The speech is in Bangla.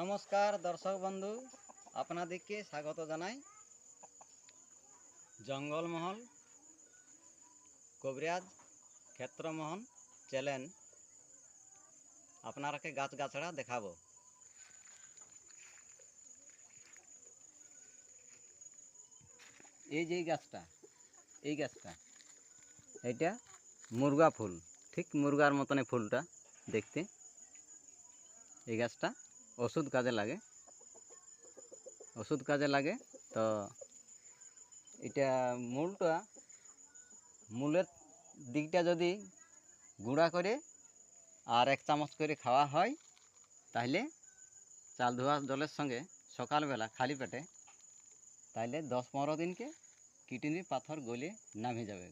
নমস্কার, দর্শক বন্ধু, আপনাদেরকে স্বাগত জানাই। জঙ্গলমহল, কবিরাজ ক্ষেত্রমোহন চ্যানেল। আপনারাকে গাছ গাছড়া দেখাবো। এই যে গাছটা, এই গাছটা, এটা মুরগা ফুল, ঠিক মুরগার মতন ফুলটা দেখতে। এই গাছটা ওষুধ কাজে লাগে। ওষুধ কাজে লাগে, তো এটা মূলটা, মূলের দিকটা যদি গুঁড়া করে আর এক চামচ করে খাওয়া হয়, তাহলে চাল ধোয়া জলের সঙ্গে সকালবেলা খালি পেটে, তাহলে দশ পনেরো দিনকে কিডনির পাথর গলে নামে যাবে।